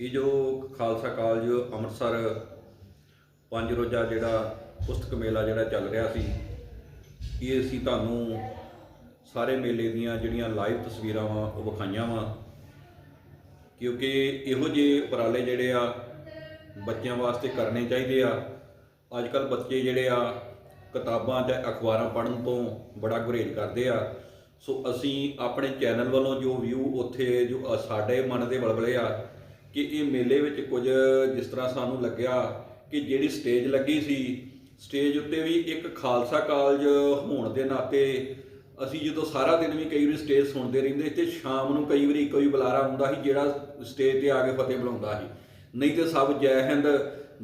ਇਹ ਜੋ ਖਾਲਸਾ ਕਾਲਜ ਅੰਮ੍ਰਿਤਸਰ ਪੰਜ ਰੋਜ਼ਾ ਜਿਹੜਾ ਪੁਸਤਕ ਮੇਲਾ ਜਿਹੜਾ ਚੱਲ ਰਿਹਾ ਸੀ ਇਹ ਅਸੀਂ ਤੁਹਾਨੂੰ ਸਾਰੇ ਮੇਲੇ ਦੀਆਂ ਜਿਹੜੀਆਂ ਲਾਈਵ ਤਸਵੀਰਾਂ ਵਾ, ਉਹ ਵਿਖਾਈਆਂ ਵਾ? ਕਿਉਂਕਿ ਇਹੋ ਜਿਹੇ ਉਪਰਾਲੇ ਜਿਹੜੇ ਆ ਬੱਚਿਆਂ ਵਾਸਤੇ ਕਰਨੇ ਚਾਹੀਦੇ ਆ। ਅੱਜ ਕੱਲ ਬੱਚੇ ਜਿਹੜੇ ਆ ਕਿਤਾਬਾਂ ਤੇ ਅਖਬਾਰਾਂ ਪੜ੍ਹਨ ਤੋਂ ਬੜਾ ਗੁਰੇਜ਼ ਕਰਦੇ ਆ। ਸੋ ਅਸੀਂ ਆਪਣੇ ਚੈਨਲ ਵੱਲੋਂ ਜੋ ਵਿਊ ਉੱਥੇ ਜੋ ਸਾਡੇ ਮਨ ਦੇ ਬਲਬਲੇ ਆ ਕਿ ਇਹ ਮੇਲੇ ਵਿੱਚ ਕੁਝ ਜਿਸ ਤਰ੍ਹਾਂ ਸਾਨੂੰ ਲੱਗਿਆ ਕਿ ਜਿਹੜੀ ਸਟੇਜ ਲੱਗੀ ਸੀ, ਸਟੇਜ ਉੱਤੇ ਵੀ ਇੱਕ ਖਾਲਸਾ ਕਾਲਜ ਹੋਣ ਦੇ ਨਾਤੇ ਅਸੀਂ ਜਦੋਂ ਸਾਰਾ ਦਿਨ ਵੀ ਕਈ ਵਾਰੀ ਸਟੇਜ ਸੁਣਦੇ ਰਹਿੰਦੇ ਤੇ ਸ਼ਾਮ ਨੂੰ ਕਈ ਵਾਰੀ ਕੋਈ ਬੁਲਾਰਾ ਹੁੰਦਾ ਸੀ ਜਿਹੜਾ ਸਟੇਜ ਤੇ ਆ ਕੇ ਫਤਿਹ ਬੁਲਾਉਂਦਾ ਸੀ। ਨਹੀਂ ਤੇ ਸਭ ਜੈ ਹਿੰਦ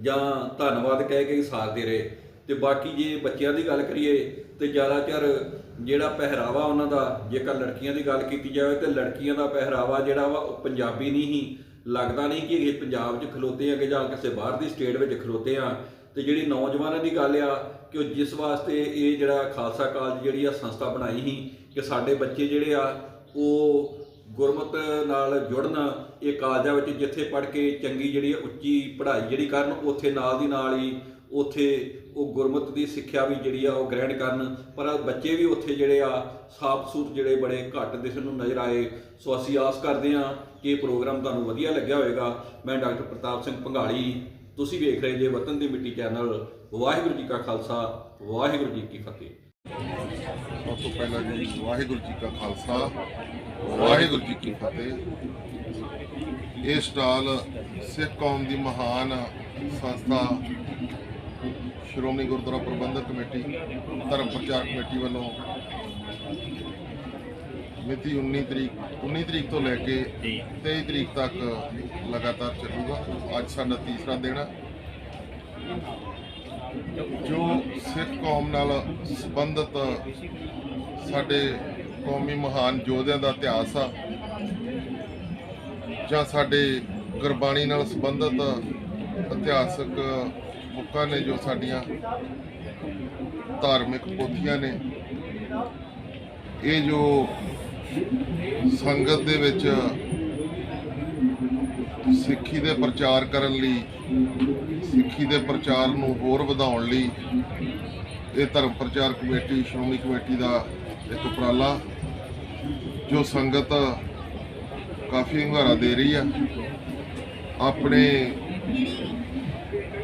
ਜਾਂ ਧੰਨਵਾਦ ਕਹਿ ਕੇ ਹੀ ਸਾਥ ਦੇ ਰਹੇ। ਤੇ ਬਾਕੀ ਜੇ ਬੱਚਿਆਂ ਦੀ ਗੱਲ ਕਰੀਏ ਤੇ ਜ਼ਿਆਦਾਤਰ ਜਿਹੜਾ ਪਹਿਰਾਵਾ ਉਹਨਾਂ ਦਾ, ਜੇਕਰ ਲੜਕੀਆਂ ਦੀ ਗੱਲ ਕੀਤੀ ਜਾਵੇ ਤੇ ਲੜਕੀਆਂ ਦਾ ਪਹਿਰਾਵਾ ਜਿਹੜਾ ਵਾ ਉਹ ਪੰਜਾਬੀ ਨਹੀਂ ਹੀ ਲੱਗਦਾ ਨਹੀਂ ਕਿ ਇਹ ਪੰਜਾਬ 'ਚ ਖਲੋਤੇ ਆ ਕਿ ਜਾਂ ਕਿਸੇ ਬਾਹਰ ਦੀ ਸਟੇਟ ਵਿੱਚ ਖਲੋਤੇ ਆ। ਤੇ ਜਿਹੜੀ ਨੌਜਵਾਨਾਂ ਦੀ ਗੱਲ ਆ ਕਿ ਉਹ ਜਿਸ ਵਾਸਤੇ ਇਹ ਜਿਹੜਾ ਖਾਲਸਾ ਕਾਲਜ ਜਿਹੜੀ ਆ ਸੰਸਥਾ ਬਣਾਈ ਸੀ ਕਿ ਸਾਡੇ ਬੱਚੇ ਜਿਹੜੇ ਆ, ਉਹ ਗੁਰਮਤ ਨਾਲ ਜੁੜਨ, ਇਹ ਕਾਲਜਾਂ ਵਿੱਚ ਜਿੱਥੇ ਪੜ੍ਹ ਕੇ ਚੰਗੀ ਜਿਹੜੀ ਆ ਉੱਚੀ ਪੜ੍ਹਾਈ ਜਿਹੜੀ ਕਰਨ, ਉੱਥੇ ਨਾਲ ਦੀ ਨਾਲ ਹੀ ਉੱਥੇ ਉਹ ਗੁਰਮਤ ਦੀ ਸਿੱਖਿਆ ਵੀ ਜਿਹੜੀ ਆ ਉਹ ਗ੍ਰਹਿਣ ਕਰਨ, ਪਰ ਬੱਚੇ ਵੀ ਉੱਥੇ ਜਿਹੜੇ ਆ ਸਾਫ਼ ਸੂਤ ਜਿਹੜੇ ਬੜੇ ਘੱਟ ਦਿਸਣ ਨੂੰ ਨਜ਼ਰ ਆਏ। ਸੋ ਅਸੀਂ ਆਸ ਕਰਦੇ ਹਾਂ ਕਿ ਇਹ ਪ੍ਰੋਗਰਾਮ ਤੁਹਾਨੂੰ ਵਧੀਆ ਲੱਗਿਆ ਹੋਵੇਗਾ। ਮੈਂ ਡਾਕਟਰ ਪ੍ਰਤਾਪ ਸਿੰਘ ਭੰਗਾਲੀ ਤੁਸੀਂ ਵੇਖ ਰਹੇ ਜੇ ਵਤਨ ਦੀ ਮਿੱਟੀ ਚੈਨਲ। ਵਾਹਿਗੁਰੂ ਜੀ ਕਾ ਖਾਲਸਾ, ਵਾਹਿਗੁਰੂ ਜੀ ਕੀ ਫਤਿਹ। ਸਭ ਤੋਂ ਪਹਿਲਾਂ ਜੀ, ਵਾਹਿਗੁਰੂ ਜੀ ਕਾ ਖਾਲਸਾ, ਵਾਹਿਗੁਰੂ ਜੀ ਕੀ ਫਤਿਹ। ਇਹ ਸਟਾਲ ਸਿੱਖ ਕੌਮ ਦੀ ਮਹਾਨ ਸੰਸਥਾ ਸ਼੍ਰੋਮਣੀ ਗੁਰਦੁਆਰਾ ਪ੍ਰਬੰਧਕ ਕਮੇਟੀ, ਧਰਮ ਪ੍ਰਚਾਰ ਕਮੇਟੀ ਵੱਲੋਂ ਮਿਤੀ 19 ਤਰੀਕ 19 ਤਰੀਕ ਤੋਂ ਲੈ ਕੇ 23 ਤਰੀਕ ਤੱਕ ਲਗਾਤਾਰ ਚੱਲੂਗਾ। ਅੱਜ ਸਾਡਾ ਤੀਸਰਾ ਦਿਨ ਹੈ। ਜੋ ਸਿੱਖ ਕੌਮ ਨਾਲ ਸੰਬੰਧਿਤ ਸਾਡੇ ਕੌਮੀ ਮਹਾਨ ਯੋਧਿਆਂ ਦਾ ਇਤਿਹਾਸ ਆ, ਜਾਂ ਸਾਡੇ ਗੁਰਬਾਣੀ ਨਾਲ ਸੰਬੰਧਿਤ ਇਤਿਹਾਸਕ ਬੁੱਕਾਂ ਨੇ ਜੋ ਸਾਡੀਆਂ ਧਾਰਮਿਕ ਪੋਥੀਆਂ ਨੇ, ਇਹ ਜੋ ਸੰਗਤ ਦੇ ਵਿੱਚ ਸਿੱਖੀ ਦੇ ਪ੍ਰਚਾਰ ਕਰਨ ਲਈ, ਸਿੱਖੀ ਦੇ ਪ੍ਰਚਾਰ ਨੂੰ ਹੋਰ ਵਧਾਉਣ ਲਈ ਇਹ ਧਰਮ ਪ੍ਰਚਾਰ ਕਮੇਟੀ, ਸ਼੍ਰੋਮਣੀ ਕਮੇਟੀ ਦਾ ਇੱਕ ਉਪਰਾਲਾ ਜੋ ਸੰਗਤ ਕਾਫੀ ਹੰਗਾਰਾ ਦੇ ਰਹੀ ਆ। ਆਪਣੇ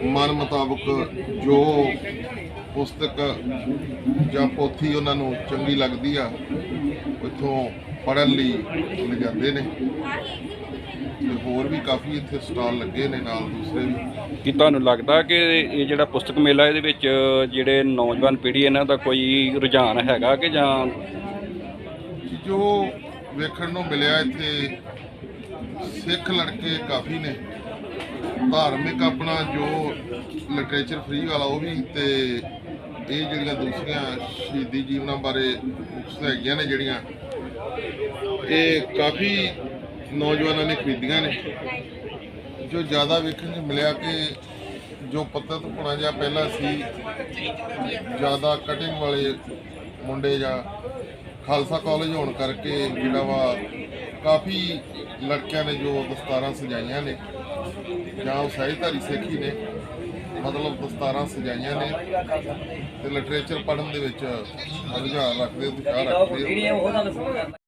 ਮਨ ਮੁਤਾਬਕ ਜੋ ਪੁਸਤਕ ਜਾਂ ਪੋਥੀ ਉਹਨਾਂ ਨੂੰ ਚੰਗੀ ਲੱਗਦੀ ਆ ਉੱਥੋਂ ਪੜ੍ਹਨ ਲਈ ਲਿਜਾਂਦੇ ਨੇ। ਤੇ ਹੋਰ ਵੀ ਕਾਫੀ ਇੱਥੇ ਸਟਾਲ ਲੱਗੇ ਨੇ ਨਾਲ ਦੂਸਰੇ ਵੀ। ਕੀ ਤੁਹਾਨੂੰ ਲੱਗਦਾ ਕਿ ਇਹ ਜਿਹੜਾ ਪੁਸਤਕ ਮੇਲਾ ਇਹਦੇ ਵਿੱਚ ਜਿਹੜੇ ਨੌਜਵਾਨ ਪੀੜ੍ਹੀ ਇਹਨਾਂ ਦਾ ਕੋਈ ਰੁਝਾਨ ਹੈਗਾ ਕਿ ਜਾਂ ਜੋ ਵੇਖਣ ਨੂੰ ਮਿਲਿਆ ਇੱਥੇ ਸਿੱਖ ਲੜਕੇ ਕਾਫੀ ਨੇ। ਧਾਰਮਿਕ ਆਪਣਾ ਜੋ ਲਿਟਰੇਚਰ ਫ੍ਰੀ ਵਾਲਾ ਉਹ ਵੀ ਤੇ ਇਹ ਜਿਹੜੀਆਂ ਦੂਸਰੀਆਂ ਸ਼ਹੀਦੀ ਜੀਵਨਾਂ ਬਾਰੇ ਬੁੱਕਸ ਹੈਗੀਆਂ ਨੇ ਜਿਹੜੀਆਂ, ਇਹ ਕਾਫੀ ਨੌਜਵਾਨਾਂ ਨੇ ਖਰੀਦੀਆਂ ਨੇ। ਜੋ ਜ਼ਿਆਦਾ ਵੇਖਣ ਨੂੰ ਮਿਲਿਆ ਕਿ ਜੋ ਪੱਤਤ ਪੁਣਾ ਜਾਂ ਪਹਿਲਾਂ ਸੀ, ਜ਼ਿਆਦਾ ਕਟਿੰਗ ਵਾਲੇ ਮੁੰਡੇ ਜਾਂ ਖਾਲਸਾ ਕਾਲਜ ਹੋਣ ਕਰਕੇ ਜਿਹੜਾ ਵਾ ਕਾਫੀ ਲੜਕਿਆਂ ਨੇ ਜੋ ਦਸਤਾਰਾਂ ਸਜਾਈਆਂ ਨੇ। ਜਾਂ ਉਹ ਸਹਿਜਧਾਰੀ ਸਿੱਖੀ ਨੇ ਮਤਲਬ ਦਸਤਾਰਾਂ ਸਜਾਈਆਂ ਨੇ ਤੇ ਲਿਟਰੇਚਰ ਪੜ੍ਹਨ ਦੇ ਵਿੱਚ ਰੁਝਾਨ ਰੱਖਦੇ ਉਤਸ਼ਾਹ ਰੱਖਦੇ